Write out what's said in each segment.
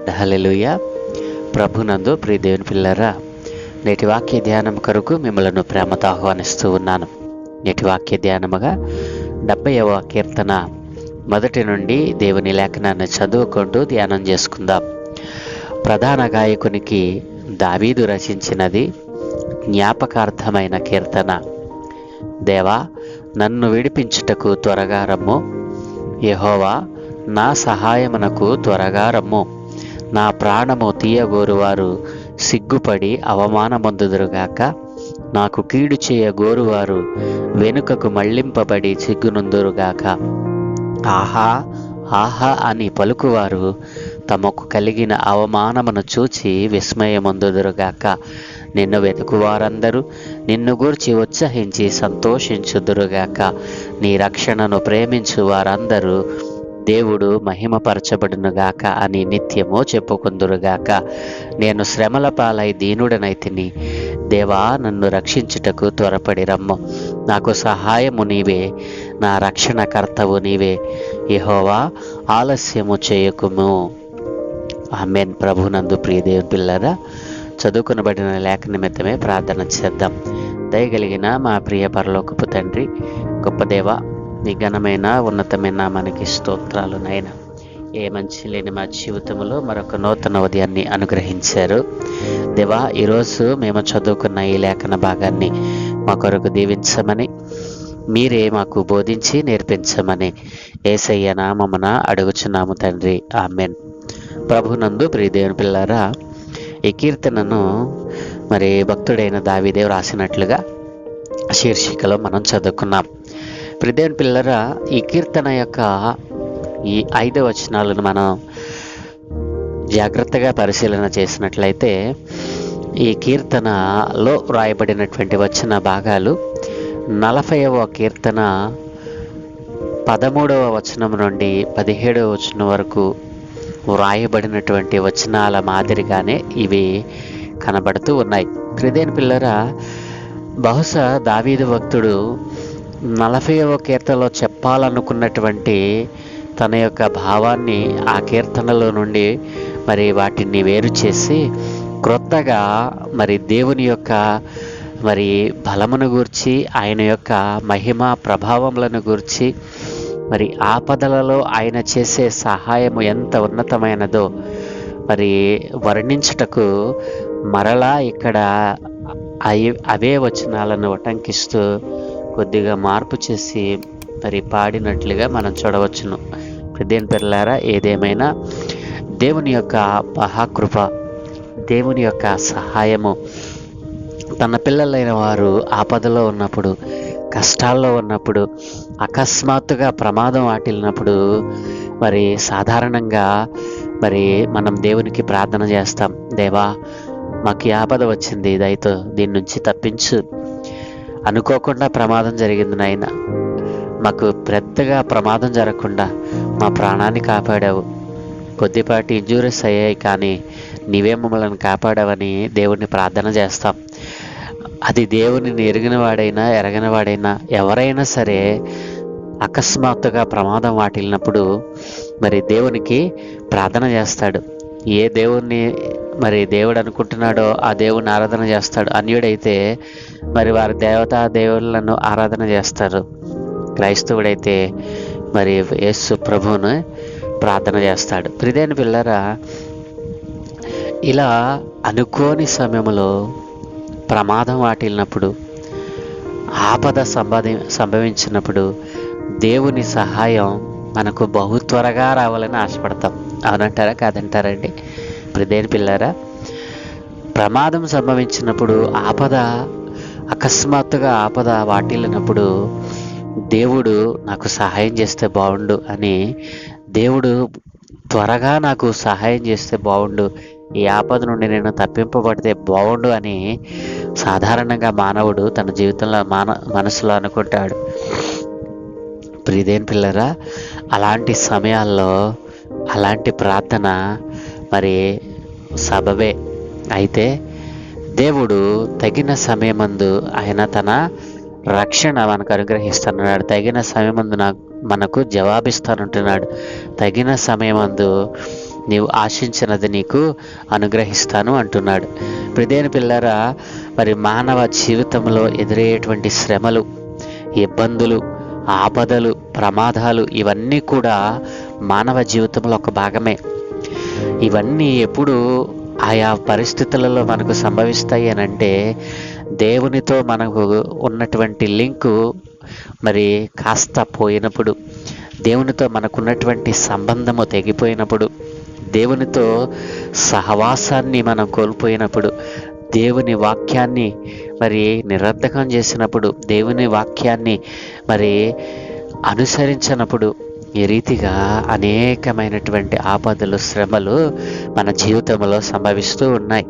Lord hallelujah ప్రభునందు ప్రియ దేవుని పిల్లరా నేటి వాక్య ధ్యానం కొరకు మిమ్మలను ప్రేమతో ఆహ్వానిస్తూ ఉన్నాను. నేటి వాక్య ధ్యానముగా డెబ్బైవ కీర్తన మొదటి నుండి దేవుని లేఖనాన్ని చదువుకుంటూ ధ్యానం చేసుకుందాం. ప్రధాన గాయకునికి దావీదు రచించినది జ్ఞాపకార్థమైన కీర్తన. దేవా నన్ను విడిపించుటకు త్వరగా రమ్ము. యహోవా నా సహాయమునకు త్వరగా రమ్ము. నా ప్రాణము తీయగోరువారు సిగ్గుపడి అవమానమందుదురుగాక. నాకు కీడు చేయ గోరువారు వెనుకకు మళ్ళింపబడి సిగ్గునుందురుగాక. ఆహా ఆహా అని పలుకువారు తమకు కలిగిన అవమానమును చూచి విస్మయమందుదురుగాక. నిన్ను వెతుకువారందరూ నిన్ను గూర్చి ఉత్సహించి సంతోషించుదురుగాక. నీ రక్షణను ప్రేమించు వారందరూ దేవుడు మహిమపరచబడునుగాక అని నిత్యము చెప్పుకుందురుగాక. నేను శ్రమల పాలై దీనుడనైతిని. దేవా నన్ను రక్షించుటకు త్వరపడి రమ్ము. నాకు సహాయము నీవే. నా రక్షణకర్తవు నీవే. యహోవా ఆలస్యము చేయకుము. ఆమెన్. ప్రభునందు ప్రియదేవి పిల్లరా చదువుకునబడిన లేఖ నిమిత్తమే ప్రార్థన చేద్దాం. దయగలిగిన మా ప్రియ పరలోకపు తండ్రి గొప్పదేవ నీ ఘనమైన ఉన్నతమైన మనకి స్తోత్రాలు నాయన. ఏ మంచి లేని మా జీవితంలో మరొక నూతన ఉదయాన్ని అనుగ్రహించారు. దేవా ఈరోజు మేము చదువుకున్న ఈ లేఖన భాగాన్ని మా కొరకు దీవించమని మీరే మాకు బోధించి నేర్పించమని ఏసయ్య నామమున అడుగుచున్నాము తండ్రి. ఆమెన్. ప్రభునందు ప్రియదేవుని పిల్లారా ఈ కీర్తనను మరి భక్తుడైన దావిదేవ్ రాసినట్లుగా శీర్షికలో మనం చదువుకున్నాం. ప్రియదేవుని పిల్లరా ఈ కీర్తన యొక్క ఈ ఐదు వచనాలను మనం జాగ్రత్తగా పరిశీలన చేసినట్లయితే ఈ కీర్తనలో వ్రాయబడినటువంటి వచ్చిన భాగాలు నలభైవ కీర్తన పదమూడవ వచనం నుండి పదిహేడవ వచనం వరకు వ్రాయబడినటువంటి వచనాల మాదిరిగానే ఇవి కనబడుతూ ఉన్నాయి. క్రిదేని పిల్లరా బహుశా దావీదు భక్తుడు నలభైవ కీర్తనలో చెప్పాలనుకున్నటువంటి తన యొక్క భావాన్ని ఆ కీర్తనలో నుండి మరి వాటిని వేరు చేసి క్రొత్తగా మరి దేవుని యొక్క మరి బలమును గూర్చి ఆయన యొక్క మహిమ ప్రభావములను గూర్చి మరి ఆపదలలో ఆయన చేసే సహాయము ఎంత ఉన్నతమైనదో మరి వర్ణించుటకు మరలా ఇక్కడ అవే వచనాలను ఉటంకిస్తూ కొద్దిగా మార్పు చేసి మరి పాడినట్లుగా మనం చూడవచ్చును. దేని పిల్లారా ఏదేమైనా దేవుని యొక్క మహాకృప దేవుని యొక్క సహాయము తన పిల్లలైన వారు ఆపదలో ఉన్నప్పుడు కష్టాల్లో ఉన్నప్పుడు అకస్మాత్తుగా ప్రమాదం వాటిల్లినప్పుడు మరి సాధారణంగా మరి మనం దేవునికి ప్రార్థన చేస్తాం. దేవా మాకు ఆపద వచ్చింది. దయతో దీని నుంచి తప్పించు. అనుకోకుండా ప్రమాదం జరిగింది నాయన. మాకు పెద్దగా ప్రమాదం జరగకుండా మా ప్రాణాన్ని కాపాడావు. కొద్దిపాటి ఇంజూరీస్ అయ్యాయి కానీ నీవే మమ్మల్ని కాపాడావని దేవుడిని ప్రార్థన చేస్తాం. అది దేవుని ఎరిగిన వాడైనా ఎరగిన వాడైనా ఎవరైనా సరే అకస్మాత్తుగా ప్రమాదం వాటిల్లినప్పుడు మరి దేవునికి ప్రార్థన చేస్తాడు. ఏ దేవుణ్ణి మరి దేవుడు అనుకుంటున్నాడో ఆ దేవుని ఆరాధన చేస్తాడు. అన్యుడైతే మరి వారి దేవతా దేవుళ్ళను ఆరాధన చేస్తారు. క్రైస్తవుడైతే మరి యేసు ప్రభువును ప్రార్థన చేస్తాడు. ప్రిదేని పిల్లరా ఇలా అనుకోని సమయంలో ప్రమాదం వాటిల్లినప్పుడు ఆపద సంపాది సంభవించినప్పుడు దేవుని సహాయం మనకు బహు త్వరగా రావాలని ఆశపడతాం. అవునంటారా? కాదంటారండి ప్రదేని పిల్లారా ప్రమాదం సంభవించినప్పుడు ఆపద అకస్మాత్తుగా ఆపద వాటిల్లినప్పుడు దేవుడు నాకు సహాయం చేస్తే బాగుండు అని దేవుడు త్వరగా నాకు సహాయం చేస్తే బాగుండు ఈ ఆపద నుండి నేను తప్పింపబడితే బాగుండు అని సాధారణంగా మానవుడు తన జీవితంలో మాన మనసులో అనుకుంటాడు. ప్రియదేని పిల్లరా అలాంటి సమయాల్లో అలాంటి ప్రార్థన మరి సబవే అయితే దేవుడు తగిన సమయమందు ఆయన తన రక్షణ మనకు అనుగ్రహిస్తున్నాడు. తగిన సమయమందు నాకు మనకు జవాబిస్తానంటున్నాడు. తగిన సమయమందు నీవు ఆశించినది నీకు అనుగ్రహిస్తాను అంటున్నాడు. ప్రదేని పిల్లరా మరి మానవ జీవితంలో ఎదురయ్యేటువంటి శ్రమలు ఇబ్బందులు ఆపదలు ప్రమాదాలు ఇవన్నీ కూడా మానవ జీవితంలో ఒక భాగమే. ఇవన్నీ ఎప్పుడు ఆయా పరిస్థితులలో మనకు సంభవిస్తాయి అని అంటే దేవునితో మనకు ఉన్నటువంటి లింకు మరి కాస్త పోయినప్పుడు దేవునితో మనకున్నటువంటి సంబంధము తెగిపోయినప్పుడు దేవునితో సహవాసాన్ని మనం కోల్పోయినప్పుడు దేవుని వాక్యాన్ని మరి నిరర్ధకం చేసినప్పుడు దేవుని వాక్యాన్ని మరి అనుసరించినప్పుడు ఈ రీతిగా అనేకమైనటువంటి ఆపదలు శ్రమలు మన జీవితంలో సంభవిస్తూ ఉన్నాయి.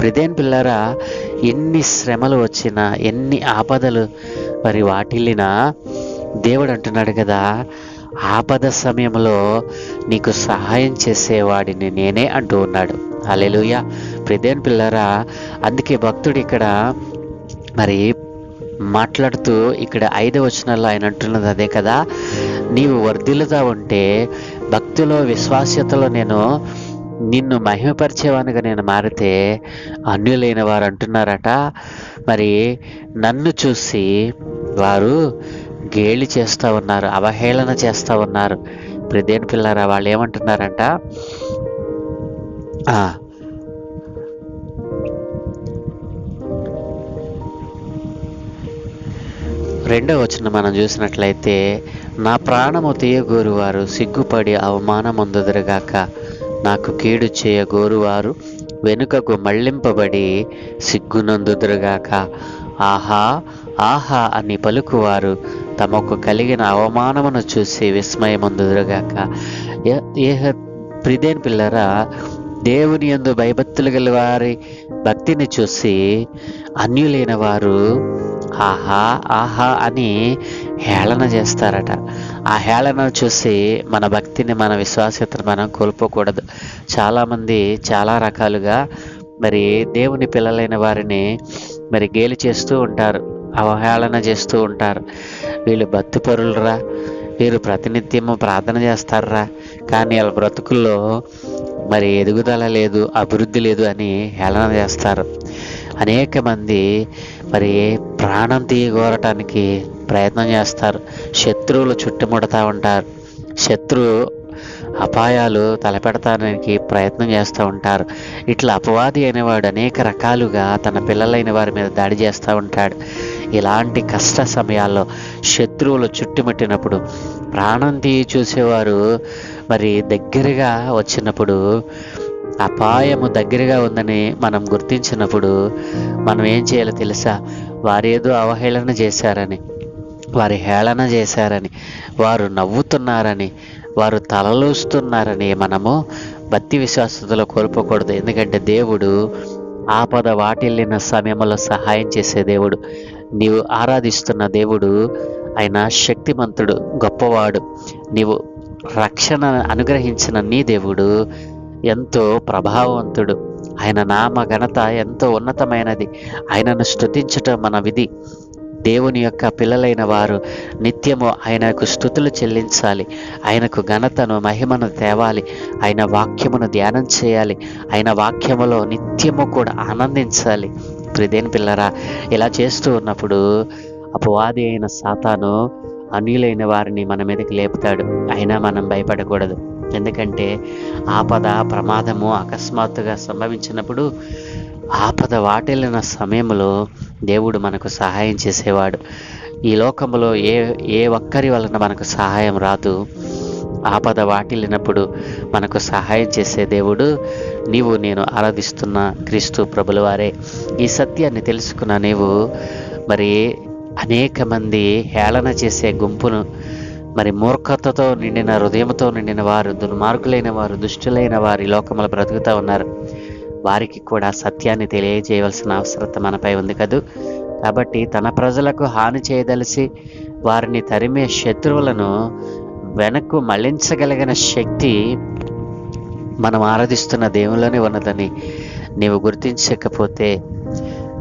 ప్రదేన్ పిల్లరా ఎన్ని శ్రమలు వచ్చినా ఎన్ని ఆపదలు మరి వాటిల్లినా దేవుడు అంటున్నాడు కదా ఆపద సమయంలో నీకు సహాయం చేసేవాడిని నేనే అంటూ ఉన్నాడు. అలెలుయ ప్రదేన్ పిల్లరా అందుకే భక్తుడు ఇక్కడ మరి మాట్లాడుతూ ఇక్కడ ఐదవ వచనాల్లో ఆయన అంటున్నది అదే కదా నీవు వర్ధిల్లుతా ఉంటే భక్తిలో విశ్వాస్యతలో నేను నిన్ను మహిమపరిచేవానిగా నేను మారితే అన్యులైన వారు అంటున్నారట. మరి నన్ను చూసి వారు గేలి చేస్తూ ఉన్నారు అవహేళన చేస్తూ ఉన్నారు. ప్రదేని పిల్లరా వాళ్ళు ఏమంటున్నారంట? రెండో రెండవ వచనం మనం చూసినట్లయితే నా ప్రాణము తీయగోరువారు సిగ్గుపడి అవమానముందుదురుగాక. నాకు కీడు చేయగోరువారు వెనుకకు మళ్ళింపబడి సిగ్గునందుదురుగాక. ఆహా ఆహా అని పలుకువారు తమకు కలిగిన అవమానమును చూసి విస్మయముందుదురుగాక. ఏ- ప్రిదేన్ పిల్లరా దేవుని యందు భయభక్తులు గల వారి భక్తిని చూసి అన్యులైన వారు ఆహా ఆహా అని హేళన చేస్తారట. ఆ హేళన చూసి మన భక్తిని మన విశ్వాసతను మనం కోల్పోకూడదు. చాలామంది చాలా రకాలుగా మరి దేవుని పిల్లలైన వారిని మరి గేలి చేస్తూ ఉంటారు అవహేళన చేస్తూ ఉంటారు. వీళ్ళు భక్తిపరులరా? వీరు ప్రతినిత్యము ప్రార్థన చేస్తారా? కానీ వాళ్ళ బ్రతుకుల్లో మరి ఎదుగుదల లేదు అభివృద్ధి లేదు అని హేళన చేస్తారు. అనేక మంది మరి ప్రాణం తీయగోరటానికి ప్రయత్నం చేస్తారు. శత్రువులు చుట్టుముడతా ఉంటారు. శత్రు అపాయాలు తలపెడతానికి ప్రయత్నం చేస్తూ ఉంటారు. ఇట్లా అపవాది అనేవాడు అనేక రకాలుగా తన పిల్లలైన వారి మీద దాడి చేస్తూ ఉంటాడు. ఇలాంటి కష్ట సమయాల్లో శత్రువులు చుట్టుముట్టినప్పుడు ప్రాణం తీయి చూసేవారు మరి దగ్గరగా వచ్చినప్పుడు అపాయము దగ్గరగా ఉందని మనం గుర్తించినప్పుడు మనం ఏం చేయాలో తెలుసా? వారేదో అవహేళన చేశారని వారి హేళన చేశారని వారు నవ్వుతున్నారని వారు తలలుస్తున్నారని మనము భక్తి విశ్వాసతలో కోల్పోకూడదు. ఎందుకంటే దేవుడు ఆపద వాటిల్లిన సమయంలో సహాయం చేసే దేవుడు. నీవు ఆరాధిస్తున్న దేవుడు ఆయన శక్తిమంతుడు గొప్పవాడు. నీవు రక్షణ అనుగ్రహించిన నీ దేవుడు ఎంతో ప్రభావవంతుడు. ఆయన నామ ఘనత ఎంతో ఉన్నతమైనది. ఆయనను స్థుతించటం మన విధి. దేవుని యొక్క పిల్లలైన వారు నిత్యము ఆయనకు స్థుతులు చెల్లించాలి. ఆయనకు ఘనతను మహిమను తేవాలి. ఆయన వాక్యమును ధ్యానం చేయాలి. ఆయన వాక్యములో నిత్యము కూడా ఆనందించాలి. ప్రిదేని పిల్లరా ఇలా చేస్తూ ఉన్నప్పుడు అపవాది అయిన సాతాను అన్యులైన వారిని మన మీదకి లేపుతాడు. అయినా మనం భయపడకూడదు. ఎందుకంటే ఆపద ప్రమాదము అకస్మాత్తుగా సంభవించినప్పుడు ఆపద వాటిల్లిన సమయంలో దేవుడు మనకు సహాయం చేసేవాడు. ఈ లోకంలో ఏ ఏ ఒక్కరి వలన మనకు సహాయం రాదు. ఆపద వాటిల్లినప్పుడు మనకు సహాయం చేసే దేవుడు నీవు నేను ఆరాధిస్తున్న క్రీస్తు ప్రభులవారే. ఈ సత్యాన్ని తెలుసుకున్న నీవు మరి అనేక మంది హేళన చేసే గుంపును మరి మూర్ఖతతో నిండిన హృదయంతో నిండిన వారు దుర్మార్గులైన వారు దుష్టులైన వారు లోకములు బ్రతుకుతూ ఉన్నారు. వారికి కూడా సత్యాన్ని తెలియజేయవలసిన అవసరత మనపై ఉంది కదూ. కాబట్టి తన ప్రజలకు హాని చేయదలిసి వారిని తరిమే శత్రువులను వెనక్కు మళ్ళించగలిగిన శక్తి మనం ఆరాధిస్తున్న దేవులోనే ఉన్నదని నీవు గుర్తించకపోతే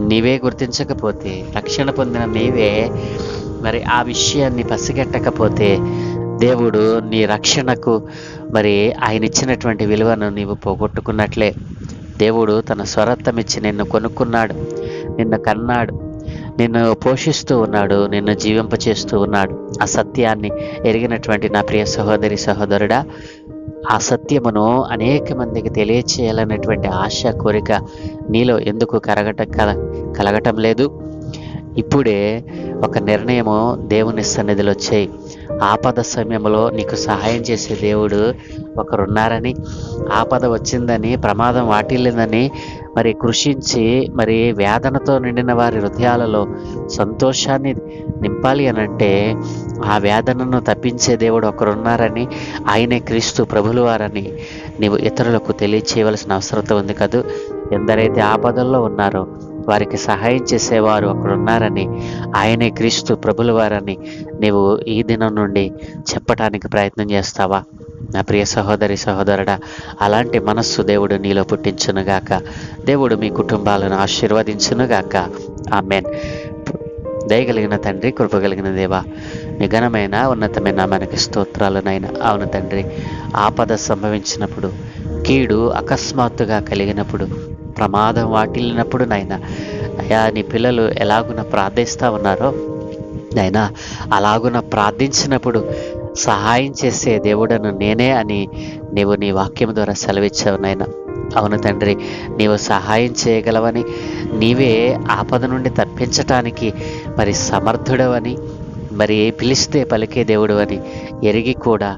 నీవే గుర్తించకపోతే రక్షణ పొందిన నీవే మరి ఆ విషయాన్ని పసిగట్టకపోతే దేవుడు నీ రక్షణకు మరి ఆయన ఇచ్చినటువంటి విలువను నీవు పోగొట్టుకున్నట్లే. దేవుడు తన స్వరత్వం ఇచ్చి నిన్ను కొనుక్కున్నాడు నిన్ను కన్నాడు నిన్ను పోషిస్తూ ఉన్నాడు నిన్ను జీవింపచేస్తూ ఉన్నాడు. ఆ సత్యాన్ని ఎరిగినటువంటి నా ప్రియ సహోదరి సహోదరుడా ఆ సత్యమును అనేక మందికి తెలియచేయాలనేటువంటి ఆశ కోరిక నీలో ఎందుకు కరగట కల కలగటం లేదు? ఇప్పుడే ఒక నిర్ణయము దేవుని సన్నిధిలో చేయి. ఆపద సమయంలో నీకు సహాయం చేసే దేవుడు ఒకరున్నారని ఆపద వచ్చిందని ప్రమాదం వాటిల్లిందని మరి కృషించి మరి వేదనతో నిండిన వారి హృదయాలలో సంతోషాన్ని నింపాలి అనంటే ఆ వేదనను తప్పించే దేవుడు ఒకరున్నారని ఆయనే క్రీస్తు ప్రభులు వారని నీవు ఇతరులకు తెలియచేయవలసిన అవసరం ఉంది కదూ? ఎందరైతే ఆపదల్లో ఉన్నారో వారికి సహాయం చేసేవారు ఒకరున్నారని ఆయనే క్రీస్తు ప్రభుల వారని నీవు ఈ దినం నుండి చెప్పటానికి ప్రయత్నం చేస్తావా? నా ప్రియ సహోదరి సహోదరుడా అలాంటి మనస్సు దేవుడు నీలో పుట్టించునుగాక. దేవుడు మీ కుటుంబాలను ఆశీర్వదించునుగాక. ఆమెన్. దయగలిగిన తండ్రి కృపగలిగిన దేవా మీ ఘనమైన ఉన్నతమైన మనకి స్తోత్రాలనైనా. అవును తండ్రి ఆపద సంభవించినప్పుడు కీడు అకస్మాత్తుగా కలిగినప్పుడు ప్రమాదం వాటిల్లినప్పుడు నాయన అయా నీ పిల్లలు ఎలాగున ప్రార్థిస్తూ ఉన్నారో నైనా అలాగున ప్రార్థించినప్పుడు సహాయం చేసే దేవుడను నేనే అని నీవు నీ వాక్యం ద్వారా సెలవిచ్చావు నాయన. అవును తండ్రి నీవు సహాయం చేయగలవని నీవే ఆపద నుండి తప్పించటానికి మరి సమర్థుడవని మరి పిలిస్తే పలికే దేవుడు అని ఎరిగి కూడా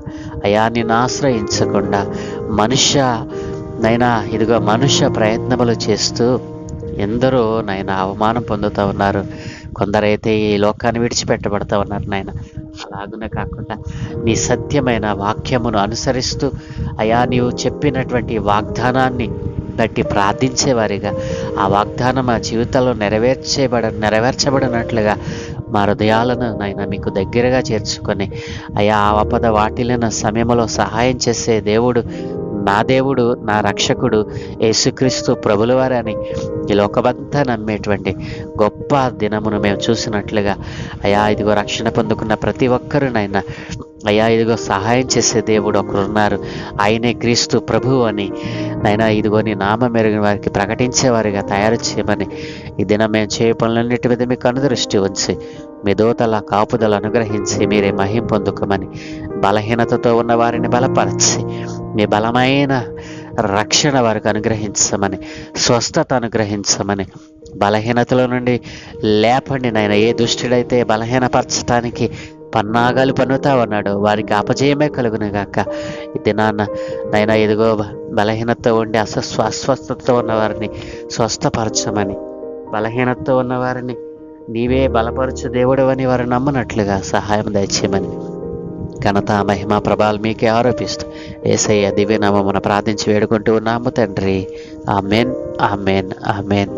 అయా నిన్ను ఆశ్రయించకుండా మనుష్య నైనా ఇదిగో మనుష్య ప్రయత్నములు చేస్తూ ఎందరో నాయన అవమానం పొందుతూ ఉన్నారు. కొందరైతే ఈ లోకాన్ని విడిచిపెట్టబడతా ఉన్నారు నాయన అలాగునే కాకుండా నీ సత్యమైన వాక్యమును అనుసరిస్తూ అయా నీవు చెప్పినటువంటి వాగ్దానాన్ని బట్టి ప్రార్థించేవారిగా. ఆ వాగ్దానం మా జీవితంలో నెరవేర్చేబడ నెరవేర్చబడినట్లుగా మా హృదయాలను నాయన మీకు దగ్గరగా చేర్చుకొని అయా ఆ ఆపద వాటిలిన సమయంలో సహాయం చేసే దేవుడు నా దేవుడు నా రక్షకుడు యేసుక్రీస్తు ప్రభులవారని ఈ లోకమంతా నమ్మేటువంటి గొప్ప దినమును మేము చూసినట్లుగా అయా ఇదిగో రక్షణ పొందుకున్న ప్రతి ఒక్కరునైనా అయ్యా ఇదిగో సహాయం చేసే దేవుడు ఒకరున్నారు ఆయనే క్రీస్తు ప్రభువు అని. నైనా ఇదిగో నీ నామ మెరుగిన వారికి ప్రకటించేవారిగా తయారు చేయమని ఈ దినం మేము చేయ పనులన్నిటి మీద మీకు అనుదృష్టి ఉంచి మీ దోతల కాపుదలు అనుగ్రహించి మీరే మహిం పొందుకోమని బలహీనతతో ఉన్న వారిని బలపరచి మీ బలమైన రక్షణ వారికి అనుగ్రహించమని స్వస్థత అనుగ్రహించమని బలహీనతల నుండి లేపండి నాయన. ఏ దుష్టుడైతే బలహీనపరచడానికి పన్నాగాలు పన్నుతా ఉన్నాడు వారికి అపజయమే కలుగునుగాక. ఈ దినాన్న నైనా ఎదుగో బలహీనతతో ఉండి అస్వస్వ అస్వస్థతతో ఉన్నవారిని స్వస్థపరచమని బలహీనతతో ఉన్నవారిని నీవే బలపరచు దేవుడు అని వారు నమ్మనట్లుగా సహాయం దయచేయమని. ఘనత మహిమ ప్రభాలు మీకే ఆరోపిస్తూ ఏసయ్య దివ్యనామమున ప్రార్థించి వేడుకుంటూ ఉన్నాము తండ్రి amen amen amen